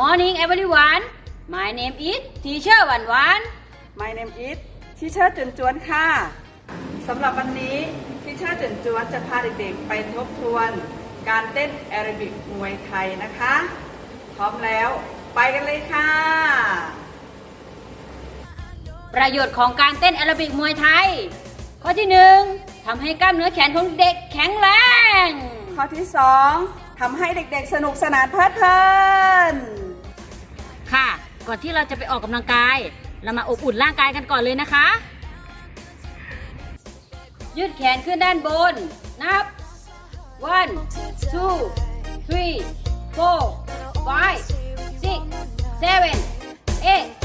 morning everyone my name is teacher วันวัน My name is ทิเชอร์จุนจวนค่ะสำหรับวันนี้ทิเชอร์จุนจวนจะพาเด็กๆไปทบทวนการเต้นแอโรบิกมวยไทยนะคะ พร้อมแล้วไปกันเลยค่ะ ประโยชน์ของการเต้นแอโรบิกมวยไทย ข้อที่หนึ่งทำให้กล้ามเนื้อแขนของเด็กแข็งแรง ข้อที่2ทำให้เด็กๆสนุกสนานเพลิดเพลิน ค่ะ ก่อนที่เราจะไปออกกำลังกาย เรามาอบอุ่นร่างกายกันก่อนเลยนะคะ ยืดแขนขึ้นด้านบน นับ one two three four five six seven eight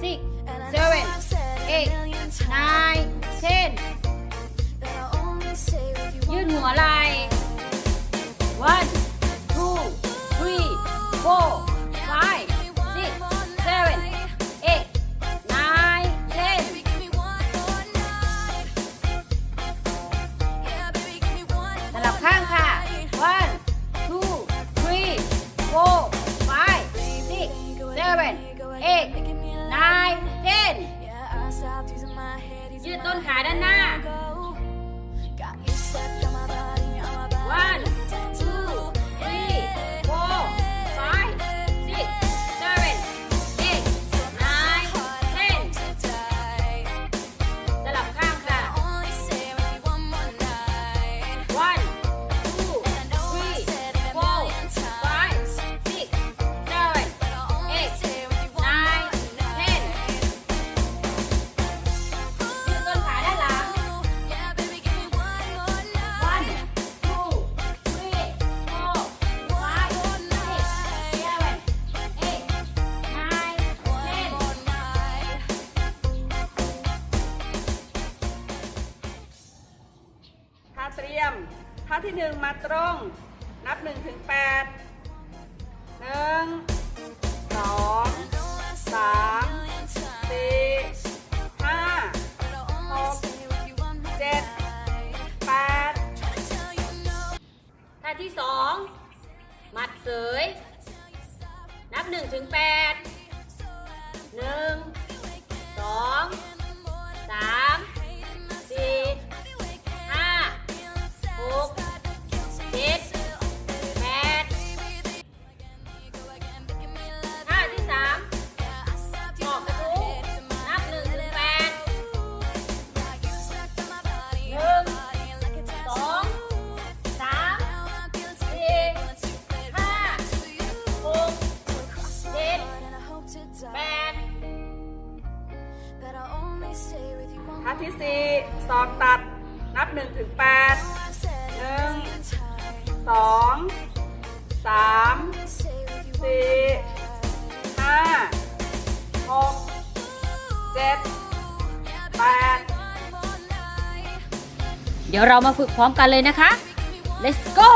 six seven eight nine ten ยืดหัวไหล่ าที่หนึ่งมาตรง นับ1ถึง8 1 2 3 สอกตัด นับ1ถึง8 1 2 3 4 5 6 7 8 เดี๋ยวเรามาฝึกพร้อมกันเลยนะคะ let's go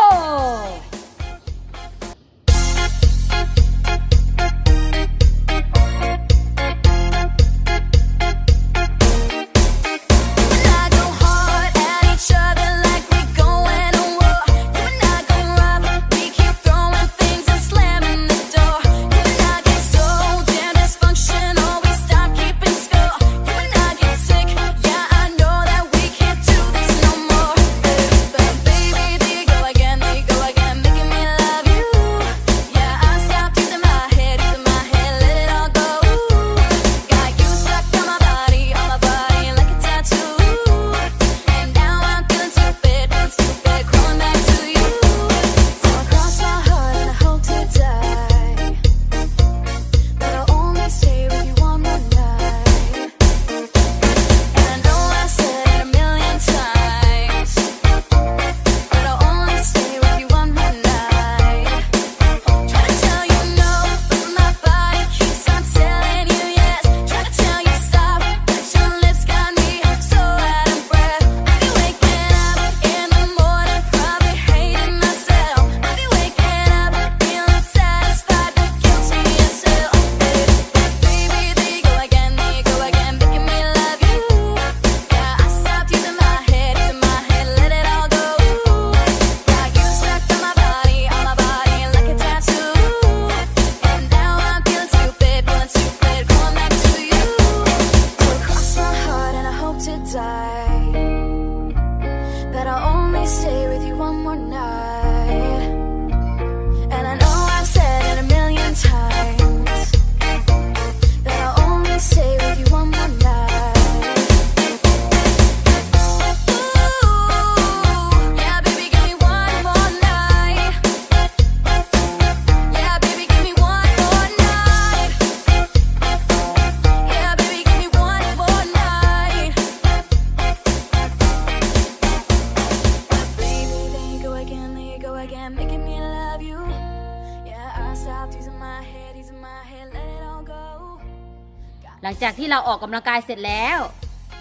จากที่เราออกกำลังกายเสร็จแล้ว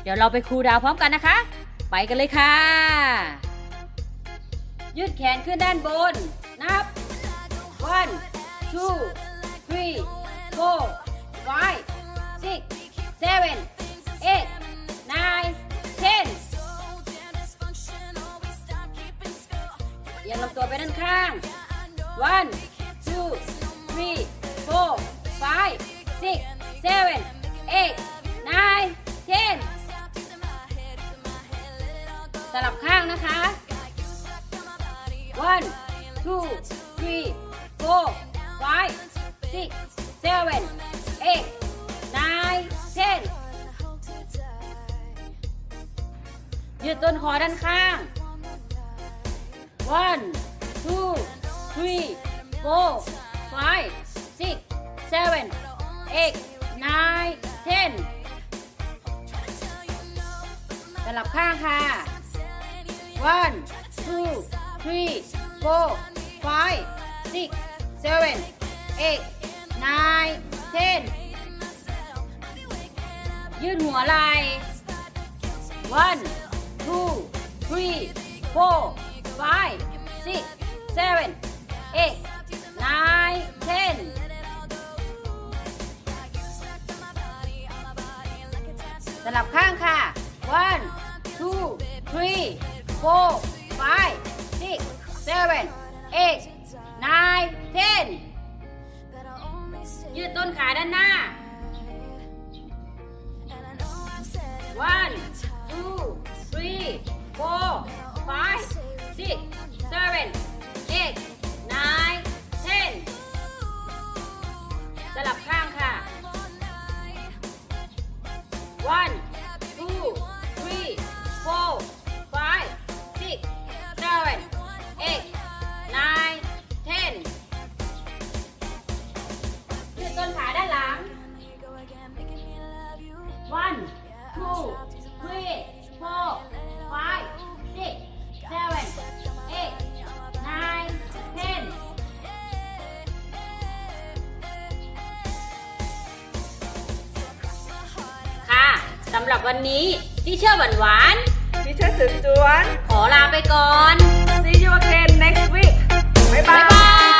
เดี๋ยวเราไปคูลดาวพร้อมกันนะคะ ไปกันเลยค่ะ ยืดแขนขึ้นด้านบน นับ one two three four five six seven eight nine ten เอียงลำตัวไปด้านข้าง one two three four five six seven eight nine ten สลับข้างนะคะ one two three four five six seven eight nine ten ยืดต้นคอด้านข้าง one two three four five six seven eight nine ten สลับข้างค่ะ one two three four five six seven eight nine ten ยืดหัวไหล่ one two three four five six seven eight nine ten ลับข้างค่ะ one two three four five six seven eight nine ten ยืดต้นขาด้านหน้าำหรับวันนี้ที่เชื่อหวานหวานดิฉันสืบจวนขอลาไปก่อน see you again next week บ๊ายบาย